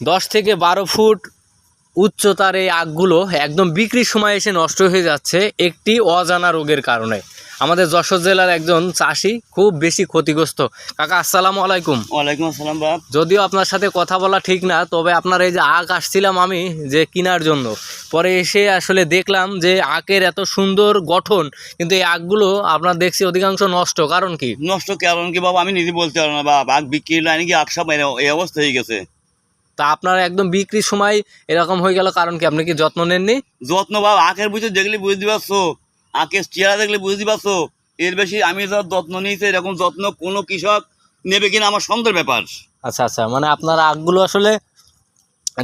দশ থেকে বারো ফুট উচ্চতার এই আগগুলো একদম বিক্রির সময় এসে নষ্ট হয়ে যাচ্ছে একটি অজানা রোগের কারণে। আমাদের যশোর জেলার একজন চাষি খুব বেশি ক্ষতিগ্রস্ত। কাকা আসসালামু আলাইকুম। ওয়ালাইকুম আসসালাম বাপ। যদিও আপনার সাথে কথা বলা ঠিক না তবে আপনার এই যে আখ আসছিলাম আমি যে কেনার জন্য পরে এসে আসলে দেখলাম যে আখের এত সুন্দর গঠন কিন্তু এই আখগুলো আপনার দেখছি অধিকাংশ নষ্ট কারণ কি? নষ্ট কারণ কি বাবা আমি নিজে বলতে পারব না বাপ। আগ বিক্রি লাইনে কি আগ সব এই অবস্থা হয়ে গেছে। তা আপনার একদম বিক্রির সময় এরকম হয়ে গেল কারণ কি? আপনি কি যত্ন নেননি? যত্ন বা আখের বুঝে দেখলে বুঝতে পারছ আখের চেহারা দেখলে বুঝতে পারছ এর বেশি আমি যা যত্ন নিয়েছি এরকম যত্ন কোনো কৃষক নেবে কিনা আমার সন্দেহের ব্যাপার। আচ্ছা আচ্ছা মানে আপনার আখগুলো আসলে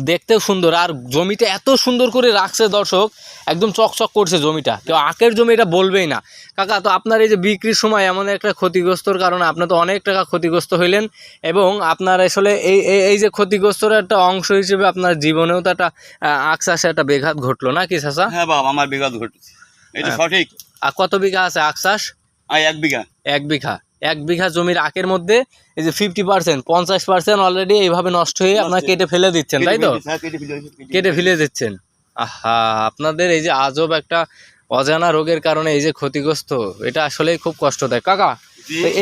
দেখতেও সুন্দর। আর জমিটা এত সুন্দর করে রাখছে দর্শক একদম চকচক করছে জমিটা। কেউ আখের জমি এটা বলবেই না। কাকা তো আপনার এই যে বিক্রির সময় এমন একটা ক্ষতিগ্রস্তর কারণে আপনি তো অনেক টাকা ক্ষতিগ্রস্ত হইলেন এবং আপনার আসলে এই এই- যে ক্ষতিগ্রস্তর একটা অংশ হিসেবে আপনার জীবনেও তো একটা আখ চাষে একটা বেঘাত ঘটলো নাকি চাষা হ্যাঁ বাবা আমার বিঘা ঘটেছে। এটা হ্যাঁ। সঠিক। আর কত বিঘা আছে আখ চাষ এক বিঘা। এক বিঘা। এক বিঘা জমির আখের মধ্যে এই যে ফিফটি পার্সেন্ট পঞ্চাশ পার্সেন্ট অলরেডি এইভাবে নষ্ট হয়ে আপনার কেটে ফেলে দিচ্ছেন তাই তো? হ্যাঁ, কেটে ফেলে দিচ্ছেন আহা আপনাদের এই যে আজব একটা অজানা রোগের কারণে এই যে ক্ষতিগ্রস্ত এটা আসলে খুব কষ্ট দেয় কাকা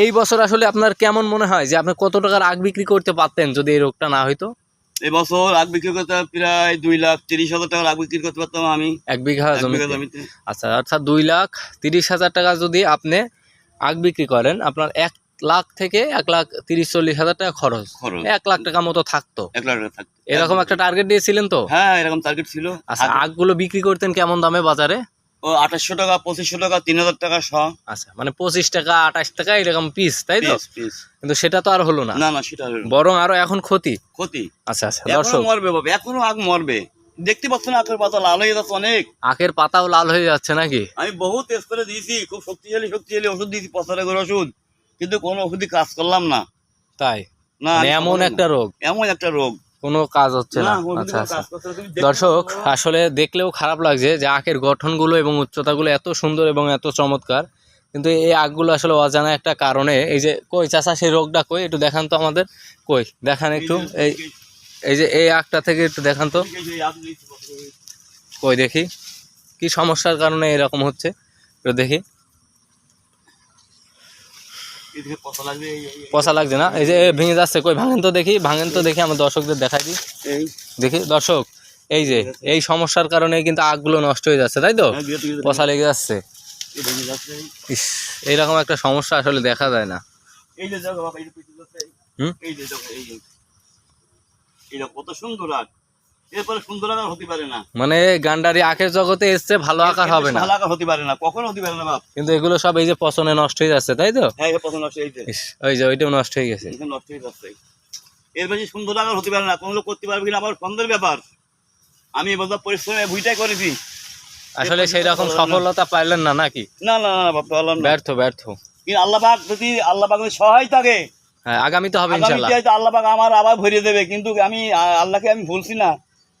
এই বছর আসলে আপনার কেমন মনে হয় যে আপনি কত টাকার আখ বিক্রি করতে পারতেন যদি এই রোগটা না হইতো? এবছর আগ বিক্রি করতে প্রায় দুই লাখ তিরিশ হাজার টাকার আগ বিক্রি করতে পারতাম আমি। এক বিঘা জমিতে। আচ্ছা অর্থাৎ দুই লাখ তিরিশ হাজার টাকা যদি আপনি আখ বিক্রি করেন আপনার এক লাখ থেকে এক লাখ তিরিশ চল্লিশ হাজার টাকা খরচ। এক লাখ টাকা মতো থাকতো। এক লাখ টাকা থাকতো। এরকম একটা টার্গেট দিয়েছিলেন তো? হ্যাঁ এরকম টার্গেট ছিল। আচ্ছা আখগুলো বিক্রি করতেন কেমন দামে বাজারে? ও আঠাশশো টাকা পঁচিশশো টাকা তিন হাজার টাকা শ। আচ্ছা মানে পঁচিশ টাকা আঠাশ টাকা এরকম পিস তাই তো? কিন্তু সেটা তো আর হলো না। না না সেটা বরং আরও এখন ক্ষতি। ক্ষতি। আচ্ছা আচ্ছা দর্শক। মরবে বাবা এখনও আগ মরবে। দেখতে পাচ্ছ না আখের পাতা লাল হয়ে যাচ্ছে অনেক। আখের পাতাও লাল হয়ে যাচ্ছে নাকি? আমি বহুত স্প্রে দিয়েছি খুব শক্তিশালী শক্তিশালী ওষুধ দিয়েছি পচারে করে ওষুধ। কিন্তু কোনো ওষুধই কাজ করলাম না। তাই? না মানে এমন একটা রোগ। এমন একটা রোগ। কোনো কাজ হচ্ছে না। আচ্ছা আচ্ছা। দর্শক আসলে দেখলেও খারাপ লাগছে যে আখের গঠনগুলো এবং উচ্চতাগুলো এত সুন্দর এবং এত চমৎকার। কিন্তু এই আখগুলো আসলে অজানা একটা কারণে এই যে কই চাষা সেই রোগটা কই? একটু দেখান তো আমাদের। কই? দেখান একটু। এই এই যে এই আখটা থেকে একটু দেখান তো। কই দেখি? কি সমস্যার কারণে এরকম হচ্ছে? একটু দেখি। পচা লাগছে না? এই যে ভেঙে যাচ্ছে। কই ভাঙেন তো দেখি ভাঙেন তো দেখি আমার দর্শকদের দেখাই দিই। দেখি দর্শক এই যে এই সমস্যার কারণে কিন্তু আগগুলো নষ্ট হয়ে যাচ্ছে তাই তো? পচা লেগে যাচ্ছে। ইস এইরকম একটা সমস্যা আসলে দেখা যায় না। হুম? এইটা কত সুন্দর আগ এরপরে সুন্দর আকার হতে পারে না। মানে গান্ডারি আখের জগতে এসছে ভালো আকার হবে না। ভালো আকার হতে পারে না। কখনো হতে পারে না বাপ। কিন্তু এগুলো সব এই যে পচনে নষ্ট হয়ে যাচ্ছে তাই তো? হ্যাঁ এটা প্রথম নষ্ট এই যে ইস ওই যে ওইটাও নষ্ট হয়ে গেছে। নষ্ট হয়ে যাচ্ছে। এর বেশি সুন্দর আকার হতে পারে না। কোনো লোক করতে পারবে কিনা আবার সন্দেহের ব্যাপার। আমি এবছর পরিশ্রমে ভুইটাই করেছি আসলে সেই রকম সফলতা পাইলেন না নাকি? না না না পারলাম ব্যর্থ ব্যর্থ। কিন্তু আল্লাহ পাক যদি আল্লাহ পাক যদি সহায় থাকে হ্যাঁ আগামী তো হবে আল্লাহ পাক আমার আবার ভরিয়ে দেবে কিন্তু আমি আল্লাহকে আমি ভুলছি না।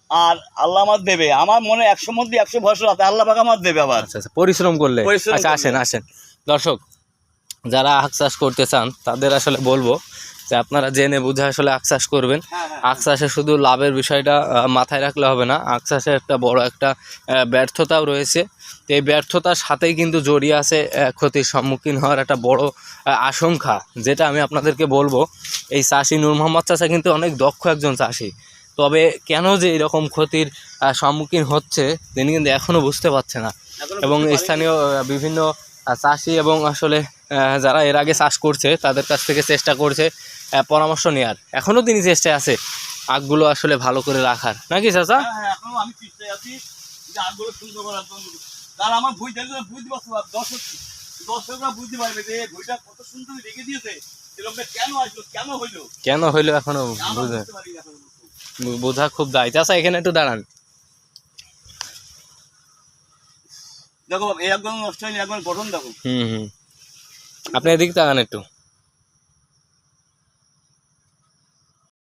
আর আল্লাহ আমার দেবে। আমার মনে একশো মধ্যে একশো ভরসা আছে আল্লাহ পাক আমার দেবে আবার। আচ্ছা আচ্ছা পরিশ্রম করলে। আচ্ছা। আসেন আসেন। দর্শক যারা আখ চাষ করতে চান তাদের আসলে বলব আপনারা জেনে বুঝে আসলে আখ চাষ করবেন। হ্যাঁ, হ্যাঁ। আখ চাষে শুধু লাভের বিষয়টা মাথায় রাখলে হবে না। আখ চাষে একটা বড় একটা ব্যর্থতাও রয়েছে। তো এই ব্যর্থতার সাথেই কিন্তু জড়িয়ে আছে ক্ষতির সম্মুখীন হওয়ার একটা বড় আশঙ্কা যেটা আমি আপনাদেরকে বলব। এই চাষি নূর মোহাম্মদ চাষা কিন্তু অনেক দক্ষ একজন চাষি। তবে কেন যে এরকম ক্ষতির সম্মুখীন হচ্ছে তিনি কিন্তু এখনও বুঝতে পারছে না। এবং স্থানীয় বিভিন্ন চাষি এবং আসলে যারা এর আগে চাষ করছে তাদের কাছ থেকে চেষ্টা করছে পরামর্শ নেওয়ার এখনও তিনি চেষ্টায় আছে আগগুলো আসলে ভালো করে রাখার। নাকি চাচা? হ্যাঁ, হ্যাঁ, এখনও আমি চেষ্টায় আছি আগগুলো সুন্দর করার জন্য তারা আমার বই দেখলে বুঝতে পারছ দর্শক দর্শকরা বুঝতে পারবে যে এই কত সুন্দর রেখে দিয়েছে। কেন আসলো কেন হইল? কেন হইল এখনও বুঝতে। বোঝা খুব দায়। চাচা এখানে একটু দাঁড়ান। দেখো একদম নষ্ট হয়নি একদম গঠন দেখো। হুম হুম। আপনি এদিকে তাকান একটু।